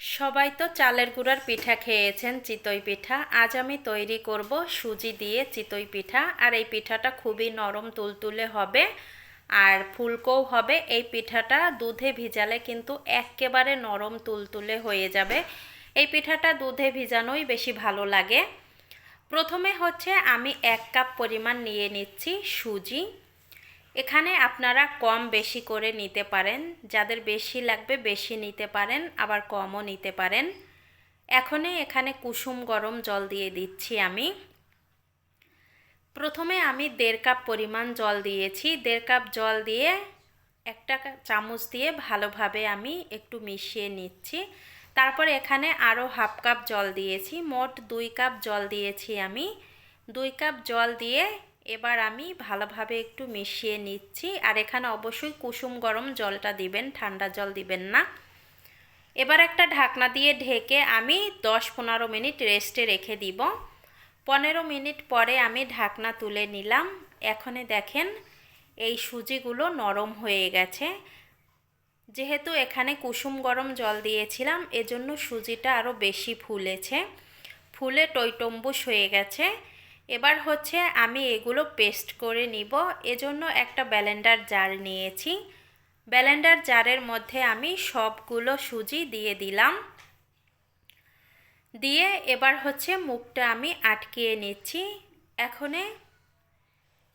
সবাই তো চালের গুঁড়ার পিঠা খেয়েছেন চিতই পিঠা। আজ আমি তৈরি করব সুজি দিয়ে চিতই পিঠা। আর এই পিঠাটা খুবই নরম তুলতুলে হবে আর ফুলকোও হবে। এই পিঠাটা দুধে ভিজালে কিন্তু একেবারে নরম তুলতুলে হয়ে যাবে। এই পিঠাটা দুধে ভিজানোই বেশি ভালো লাগে। প্রথমে হচ্ছে আমি এক কাপ পরিমাণ নিয়ে নিচ্ছি সুজি। এখানে আপনারা কম বেশি করে নিতে পারেন, যাদের বেশি লাগবে বেশি নিতে পারেন, আবার কমও নিতে পারেন। এখনই এখানে কুসুম গরম জল দিয়ে দিচ্ছি আমি। প্রথমে আমি দেড় কাপ পরিমাণ জল দিয়েছি। দেড় কাপ জল দিয়ে একটা চামচ দিয়ে ভালোভাবে আমি একটু মিশিয়ে নিচ্ছি। তারপর এখানে আরও হাফ কাপ জল দিয়েছি। মোট দুই কাপ জল দিয়েছি আমি। দুই কাপ জল দিয়ে এবার আমি ভালোভাবে একটু মিশিয়ে নিচ্ছি। আর এখানে অবশ্যই কুসুম গরম জলটা দিবেন, ঠান্ডা জল দিবেন না। এবার একটা ঢাকনা দিয়ে ঢেকে আমি দশ পনেরো মিনিট রেস্টে রেখে দিব। পনেরো মিনিট পরে আমি ঢাকনা তুলে নিলাম। এখনে দেখেন এই সুজিগুলো নরম হয়ে গেছে। যেহেতু এখানে কুসুম গরম জল দিয়েছিলাম, এজন্য সুজিটা আরও বেশি ফুলেছে। ফুলে টইটম্বুস হয়ে গেছে। এবার হচ্ছে আমি এগুলো পেস্ট করে নিব। এজন্য একটা ব্যালেন্ডার জার নিয়েছি। ব্যালেন্ডার জারের মধ্যে আমি সবগুলো সুজি দিয়ে দিলাম। দিয়ে এবার হচ্ছে মুখটা আমি আটকিয়ে নিচ্ছি। এখনে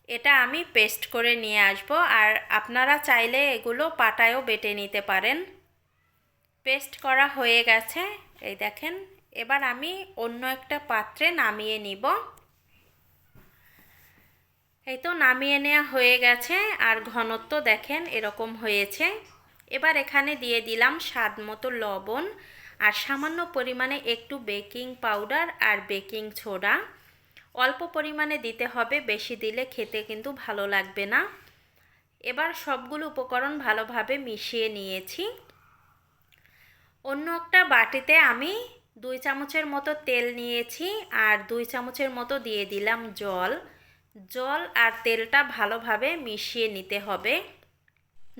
এটা আমি পেস্ট করে নিয়ে আসব। আর আপনারা চাইলে এগুলো পাটায়ও বেটে নিতে পারেন। পেস্ট করা হয়ে গেছে। এই দেখেন, এবার আমি অন্য একটা পাত্রে নামিয়ে নিব। এই তো নামিয়ে নেওয়া হয়ে গেছে, আর ঘনত্ব দেখেন এরকম হয়েছে। এবার এখানে দিয়ে দিলাম স্বাদ মতো লবণ, আর সামান্য পরিমাণে একটু বেকিং পাউডার আর বেকিং ছোডা অল্প পরিমাণে দিতে হবে, বেশি দিলে খেতে কিন্তু ভালো লাগবে না। এবার সবগুলো উপকরণ ভালোভাবে মিশিয়ে নিয়েছি। অন্য একটা বাটিতে আমি দুই চামচের মতো তেল নিয়েছি, আর দুই চামচের মতো দিয়ে দিলাম জল। জল আর তেলটা ভালোভাবে মিশিয়ে নিতে হবে।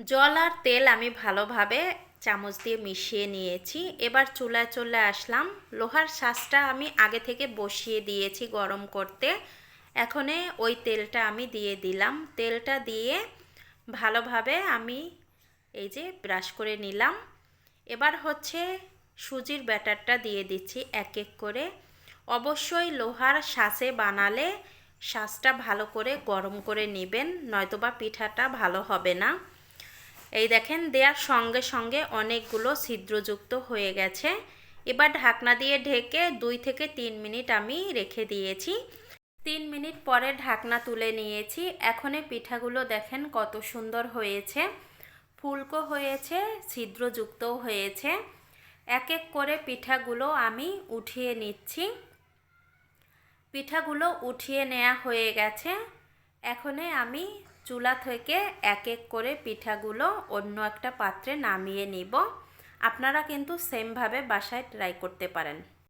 জল আর তেল আমি ভালোভাবে চামচ দিয়ে মিশিয়ে নিয়েছি। এবার চুলায় চলে আসলাম। লোহার শ্বাসটা আমি আগে থেকে বসিয়ে দিয়েছি গরম করতে। এখনে ওই তেলটা আমি দিয়ে দিলাম। তেলটা দিয়ে ভালোভাবে আমি এই যে ব্রাশ করে নিলাম। এবার হচ্ছে সুজির ব্যাটারটা দিয়ে দিচ্ছি এক এক করে। অবশ্যই লোহার শাঁসে বানালে শ্বাসটা ভালো করে গরম করে নেবেন, নয়তোবা পিঠাটা ভালো হবে না। এই দেখেন দেওয়ার সঙ্গে সঙ্গে অনেকগুলো ছিদ্রযুক্ত হয়ে গেছে। এবার ঢাকনা দিয়ে ঢেকে দুই থেকে তিন মিনিট আমি রেখে দিয়েছি। তিন মিনিট পরে ঢাকনা তুলে নিয়েছি। এখনে পিঠাগুলো দেখেন কত সুন্দর হয়েছে। ফুলকো হয়েছে, ছিদ্রযুক্তও হয়েছে। এক এক করে পিঠাগুলো আমি উঠিয়ে নিচ্ছি। পিঠাগুলো উঠিয়ে নেওয়া হয়ে গেছে। এখনে আমি চুলা থেকে এক এক করে পিঠাগুলো অন্য একটা পাত্রে নামিয়ে নিব। আপনারা কিন্তু সেমভাবে বাসায় ট্রাই করতে পারেন।